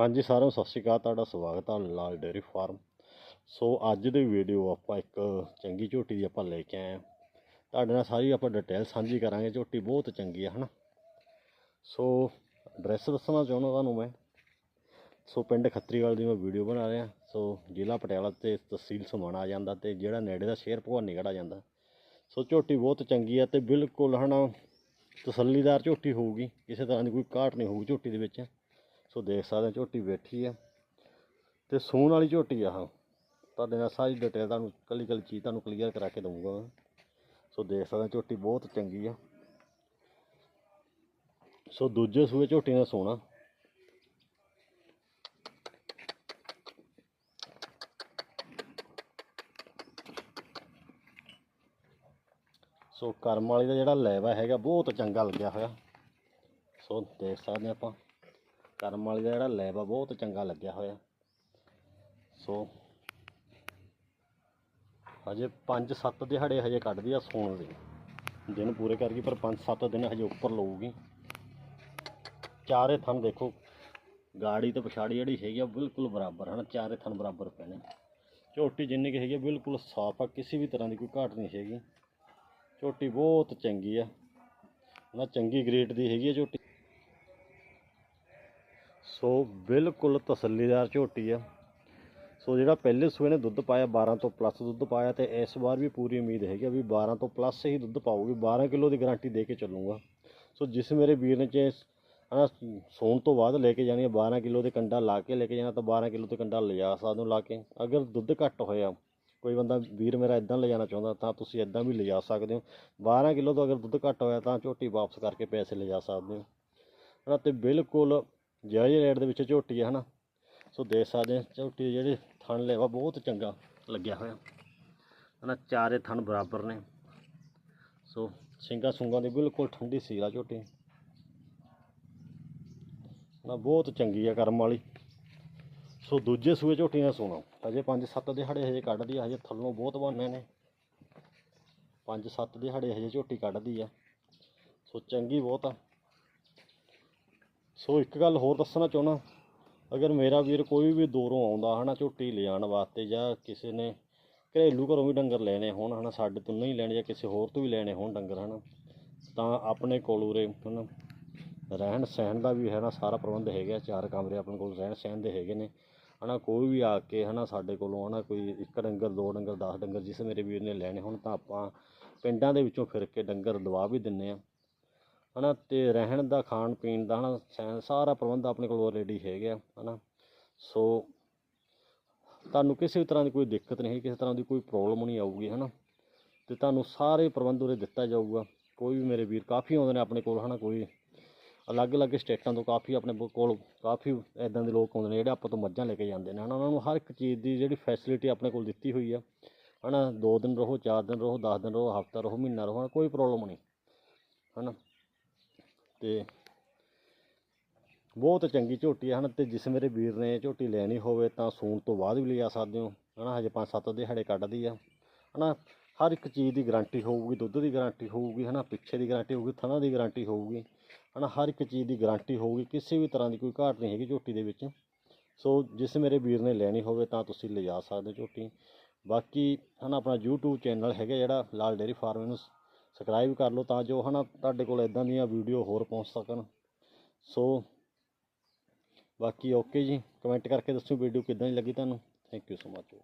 ਹਾਂਜੀ ਸਾਰਿਆਂ ਨੂੰ ਸਤਿ ਸ਼੍ਰੀ ਅਕਾਲ, ਤੁਹਾਡਾ ਸਵਾਗਤ ਹੈ ਲਾਲ ਡੇਅਰੀ ਫਾਰਮ। ਸੋ ਅੱਜ ਦੀ ਵੀਡੀਓ ਆਪਾਂ ਇੱਕ ਚੰਗੀ ਝੋਟੀ ਦੀ ਆਪਾਂ ਲੈ ਕੇ ਆਏ ਹਾਂ। ਤੁਹਾਡੇ ਨਾਲ ਸਾਰੀ ਆਪਾਂ ਡਿਟੇਲ ਸਾਂਝੀ ਕਰਾਂਗੇ, ਝੋਟੀ ਬਹੁਤ ਚੰਗੀ ਆ, ਹਨਾ? ਸੋ ਐਡਰੈਸ ਦੱਸਣਾ ਚਾਹੁੰਦਾ ਤੁਹਾਨੂੰ ਮੈਂ। ਸੋ ਪਿੰਡ ਖੱਤਰੀਵਾਲ ਦੀ ਮੈਂ ਵੀਡੀਓ ਬਣਾ ਰਿਹਾ। ਸੋ ਜ਼ਿਲ੍ਹਾ ਪਟਿਆਲਾ ਤੇ ਤਹਿਸੀਲ ਸਮਾਣਾ ਆ ਜਾਂਦਾ ਤੇ ਜਿਹੜਾ ਨੇੜੇ ਦਾ ਸ਼ਹਿਰ ਭਵਾਨੀਗੜ੍ਹ ਆ ਜਾਂਦਾ। ਸੋ ਝੋਟੀ ਬਹੁਤ ਚੰਗੀ ਆ ਤੇ ਬਿਲਕੁਲ, ਹਨਾ, ਤਸੱਲੀਦਾਰ ਝੋਟੀ ਹੋਊਗੀ। ਕਿਸੇ ਤਰ੍ਹਾਂ ਦੀ ਕੋਈ ਘਾਟ ਨਹੀਂ ਹੋਊਗੀ ਝੋਟੀ ਦੇ ਵਿੱਚ। ਸੋ ਦੇਖ ਸਕਦੇ ਹੋ ਝੋਟੀ ਬੈਠੀ ਆ ਤੇ ਸੂਣ ਵਾਲੀ ਝੋਟੀ ਆ ਹਾਂ ਤੁਹਾਡੇ ਨਾਲ ਸਾਰੀ ਡਿਟੇਲ ਤੁਹਾਨੂੰ ਕੱਲੀ ਕੱਲੀ ਚੀਜ਼ ਤੁਹਾਨੂੰ ਕਲੀਅਰ ਕਰਾ ਕੇ ਦਊਂਗਾ ਮੈਂ। ਸੋ ਦੇਖ ਸਕਦੇ ਝੋਟੀ ਬਹੁਤ ਚੰਗੀ ਆ। ਸੋ ਦੂਜੇ ਸੂਏ ਝੋਟੀ ਦਾ ਸੋਨਾ ਸੋ ਕਰਮ ਵਾਲੀ ਦਾ ਜਿਹੜਾ ਲੈਵਾ ਹੈਗਾ, ਬਹੁਤ ਚੰਗਾ ਲੱਗਿਆ ਹੋਇਆ। ਸੋ ਦੇਖ ਸਕਦੇ ਹਾਂ ਆਪਾਂ ਕਰਮ ਵਾਲੀ ਦਾ ਜਿਹੜਾ ਲੈਬ ਆ, ਬਹੁਤ ਚੰਗਾ ਲੱਗਿਆ ਹੋਇਆ। ਸੋ, ਹਜੇ 5-7 ਦਿਹਾੜੇ ਹਜੇ ਕੱਢਦੀ ਆ ਸੌਣ ਦੇ। ਦਿਨ ਪੂਰੇ ਕਰ ਗਈ ਪਰ 5-7 ਦਿਨ ਹਜੇ ਉੱਪਰ ਲਊਗੀ। ਚਾਰੇ ਥਣ ਦੇਖੋ, ਗਾੜੀ ਤੇ ਪਛਾੜੀ ਜਿਹੜੀ ਹੈਗੀ ਆ, ਬਿਲਕੁਲ ਬਰਾਬਰ ਹਨ, ਚਾਰੇ ਥਣ ਬਰਾਬਰ ਪੈਣੇ। ਝੋਟੀ ਜਿੰਨੀ ਕਿ ਹੈਗੀ ਆ, ਬਿਲਕੁਲ ਸਾਫ਼ ਆ, ਕਿਸੇ ਵੀ ਤਰ੍ਹਾਂ ਦੀ ਕੋਈ ਘਾਟ ਨਹੀਂ ਹੈਗੀ। ਝੋਟੀ ਬਹੁਤ ਚੰਗੀ ਆ। ਨਾ ਚੰਗੀ ਗ੍ਰੇਡ ਦੀ ਹੈਗੀ ਆ ਝੋਟੀ। ਸੋ ਬਿਲਕੁਲ ਤਸੱਲੀਦਾਰ ਝੋਟੀ ਆ। ਸੋ ਜਿਹੜਾ ਪਹਿਲੇ ਸੂਏ ਨੇ ਦੁੱਧ ਪਾਇਆ 12 ਤੋਂ ਪਲੱਸ ਦੁੱਧ ਪਾਇਆ ਤੇ ਇਸ ਵਾਰ ਵੀ ਪੂਰੀ ਉਮੀਦ ਹੈਗੀ ਆ ਵੀ 12 ਤੋਂ ਪਲੱਸ ਹੀ ਦੁੱਧ ਪਾਊਗੀ। 12 ਕਿਲੋ ਦੀ ਗਾਰੰਟੀ ਦੇ ਕੇ ਚੱਲੂਗਾ। ਸੋ ਜਿਸ ਮੇਰੇ ਵੀਰ ਨੇ ਚ ਹਨਾ, ਸੌਣ ਤੋਂ ਬਾਅਦ ਲੈ ਕੇ ਜਾਣੀ ਆ 12 ਕਿਲੋ ਦੇ ਕੰਡਾ ਲਾ ਕੇ ਲੈ ਕੇ ਜਾਣਾ ਤਾਂ 12 ਕਿਲੋ ਤੇ ਕੰਡਾ ਲਿਜਾ ਸਕਦੇ ਹੋ ਲਾ ਕੇ। ਅਗਰ ਦੁੱਧ ਘੱਟ ਹੋਇਆ, ਕੋਈ ਬੰਦਾ ਵੀਰ ਮੇਰਾ ਇਦਾਂ ਲਿਜਾਣਾ ਚਾਹੁੰਦਾ ਤਾਂ ਤੁਸੀਂ ਇਦਾਂ ਵੀ ਲਿਜਾ ਸਕਦੇ ਹੋ। 12 ਕਿਲੋ ਤੋਂ ਅਗਰ ਦੁੱਧ ਘੱਟ ਹੋਇਆ ਤਾਂ ਝੋਟੀ ਵਾਪਸ ਕਰਕੇ ਪੈਸੇ ਲਿਜਾ ਸਕਦੇ ਹੋ। ਹਨਾ, ਤੇ ਬਿਲਕੁਲ ਜਾਇਜ਼ ਰੇਟ ਦੇ ਵਿੱਚ ਝੋਟੀ ਹੈ ਹਨਾ? ਸੋ ਦੇਖ ਸਕਦੇ ਹਾਂ ਝੋਟੀ ਦੇ ਜਿਹੜੇ ਥਣ ਲੈਵਾ ਬਹੁਤ ਚੰਗਾ ਲੱਗਿਆ ਹੋਇਆ। ਹਨਾ, ਚਾਰੇ ਥਣ ਬਰਾਬਰ ਨੇ। ਸੋ ਸਿੰਗਾ ਸੁੰਗਾ ਦੀ ਬਿਲਕੁਲ ਠੰਡੀ ਸੀਰਾ ਝੋਟੀ। ਨਾ ਬਹੁਤ ਚੰਗੀ ਆ ਕਰਮ ਵਾਲੀ। ਸੋ ਦੂਜੇ ਸੂਏ ਝੋਟੀ ਨੇ ਸੋਣਾ। ਹਜੇ 5-7 ਦਿਹਾੜੇ ਹਜੇ ਕੱਢਦੀ ਆ, ਹਜੇ ਥੱਲੋਂ ਬਹੁਤ ਬਹਾਨੇ ਨੇ। 5-7 ਦਿਹਾੜੇ ਹਜੇ ਝੋਟੀ ਕੱਢਦੀ ਆ। ਸੋ ਚੰਗੀ ਬਹੁਤ ਆ। ਸੋ ਇੱਕ ਗੱਲ ਹੋਰ ਦੱਸਣਾ ਚਾਹੁੰਦਾ, ਅਗਰ ਮੇਰਾ ਵੀਰ ਕੋਈ ਵੀ ਦੂਰੋਂ ਆਉਂਦਾ ਹਨਾ, ਝੋਟੀ ਲਿਆਉਣ ਵਾਸਤੇ ਜਾਂ ਕਿਸੇ ਨੇ ਘਰੇਲੂ ਘਰੋਂ ਵੀ ਡੰਗਰ ਲੈਣੇ ਹੋਣ ਹਨਾ, ਸਾਡੇ ਤੋਂ ਨਹੀਂ ਲੈਣੇ ਜਾਂ ਕਿਸੇ ਹੋਰ ਤੋਂ ਵੀ ਲੈਣੇ ਹੋਣ ਡੰਗਰ ਹਨਾ, ਤਾਂ ਆਪਣੇ ਕੋਲ ਉਰੇ ਹਨਾ, ਰਹਿਣ ਸਹਿਣ ਦਾ ਵੀ ਹੈ ਨਾ ਸਾਰਾ ਪ੍ਰਬੰਧ ਹੈਗਾ, ਚਾਰ ਕਮਰੇ ਆਪਣੇ ਕੋਲ ਰਹਿਣ ਸਹਿਣ ਦੇ ਹੈਗੇ ਨੇ, ਹਨਾ, ਕੋਈ ਵੀ ਆ ਕੇ ਹਨਾ ਸਾਡੇ ਕੋਲੋਂ ਹਨਾ, ਕੋਈ ਇੱਕ ਡੰਗਰ, ਦੋ ਡੰਗਰ 10 ਡੰਗਰ ਜਿਸ ਮੇਰੇ ਵੀਰ ਨੇ ਲੈਣੇ ਹੋਣ, ਤਾਂ ਆਪਾਂ ਪਿੰਡਾਂ ਦੇ ਵਿੱਚੋਂ ਫਿਰ ਕੇ ਡੰਗਰ ਦਵਾ ਵੀ ਦਿੰਨੇ ਆ। ਹਨਾ, ਤੇ ਰਹਿਣ ਦਾ, ਖਾਣ ਪੀਣ ਦਾ ਹਨਾ, ਸੈਨ ਸਾਰਾ ਪ੍ਰਬੰਧ ਆਪਣੇ ਕੋਲ ਆਲਰੇਡੀ ਹੈਗਾ ਹਨਾ। ਸੋ ਤੁਹਾਨੂੰ ਕਿਸੇ ਵੀ ਤਰ੍ਹਾਂ ਦੀ ਕੋਈ ਦਿੱਕਤ ਨਹੀਂ ਕਿਸੇ ਤਰ੍ਹਾਂ ਦੀ ਕੋਈ ਪ੍ਰੋਬਲਮ ਨਹੀਂ ਆਊਗੀ, ਹਨਾ। ਤੇ ਤੁਹਾਨੂੰ ਸਾਰੇ ਪ੍ਰਬੰਧ ਉਰੇ ਦਿੱਤਾ ਜਾਊਗਾ। ਕੋਈ ਵੀ ਮੇਰੇ ਵੀਰ, ਕਾਫੀ ਆਉਂਦੇ ਨੇ ਆਪਣੇ ਕੋਲ, ਹਨਾ, ਕੋਈ ਅਲੱਗ-ਅਲੱਗ ਸਟੇਟਾਂ ਤੋਂ ਕਾਫੀ ਆਪਣੇ ਕੋਲ ਕਾਫੀ ਇਦਾਂ ਦੇ ਲੋਕ ਆਉਂਦੇ ਨੇ, ਜਿਹੜੇ ਆਪਾਂ ਤੋਂ ਮੱਝਾਂ ਲੈ ਕੇ ਜਾਂਦੇ ਨੇ, ਹਨਾ। ਉਹਨਾਂ ਨੂੰ ਹਰ ਇੱਕ ਚੀਜ਼ ਦੀ ਜਿਹੜੀ ਫੈਸਿਲਿਟੀ ਆਪਣੇ ਕੋਲ ਦਿੱਤੀ ਹੋਈ ਆ, ਹਨਾ। 2 ਦਿਨ ਰਹੋ 4 ਦਿਨ ਰਹੋ 10 ਦਿਨ ਰਹੋ, ਹਫਤਾ ਰਹੋ, ਮਹੀਨਾ ਰਹੋ, ਹਨਾ, ਕੋਈ ਪ੍ਰੋਬਲਮ ਨਹੀਂ, ਹਨਾ। ਤੇ ਬਹੁਤ ਚੰਗੀ ਝੋਟੀ ਹੈ ਹਨ, ਤੇ ਜਿਸ ਮੇਰੇ ਵੀਰ ਨੇ ਝੋਟੀ ਲੈਣੀ ਹੋਵੇ ਤਾਂ ਸੂਣ ਤੋਂ ਬਾਅਦ ਵੀ ਲਿਜਾ ਸਕਦੇ ਹੋ, ਹਨਾ, ਹਜੇ 5-7 ਦਿਹਾੜੇ ਕੱਢਦੀ ਆ, ਹਨਾ, ਹਰ ਇੱਕ ਚੀਜ਼ ਦੀ ਗਾਰੰਟੀ ਹੋਊਗੀ, ਦੁੱਧ ਦੀ ਗਾਰੰਟੀ ਹੋਊਗੀ, ਹਨਾ, ਪਿੱਛੇ ਦੀ ਗਾਰੰਟੀ ਹੋਊਗੀ, ਥਣਾ ਦੀ ਗਾਰੰਟੀ ਹੋਊਗੀ, ਹਨਾ, ਹਰ ਇੱਕ ਚੀਜ਼ ਦੀ ਗਾਰੰਟੀ ਹੋਊਗੀ, ਕਿਸੇ ਵੀ ਤਰ੍ਹਾਂ ਦੀ ਕੋਈ ਘਾਟ ਨਹੀਂ ਹੈਗੀ ਝੋਟੀ ਦੇ ਵਿੱਚ, ਸੋ ਜਿਸ ਮੇਰੇ ਵੀਰ ਨੇ ਲੈਣੀ ਹੋਵੇ ਤਾਂ ਤੁਸੀਂ ਲਿਜਾ ਸਕਦੇ ਹੋ ਝੋਟੀ, ਬਾਕੀ, ਹਨਾ, ਆਪਣਾ YouTube ਚੈਨਲ ਹੈਗਾ ਜਿਹੜਾ ਲਾਲ ਡੇਅਰੀ ਫਾਰਮ ਨੂੰ ਸਬਸਕ੍ਰਾਈਬ ਕਰ ਲਓ ਤਾਂ ਜੋ ਹਨਾ ਤੁਹਾਡੇ ਕੋਲ ਇਦਾਂ ਦੀਆਂ ਵੀਡੀਓ ਹੋਰ ਪਹੁੰਚ ਸਕਣ। ਸੋ ਬਾਕੀ ਓਕੇ ਜੀ। ਕਮੈਂਟ ਕਰਕੇ ਦੱਸੋ ਵੀਡੀਓ ਕਿੱਦਾਂ ਦੀ ਲੱਗੀ ਤੁਹਾਨੂੰ। Thank you so much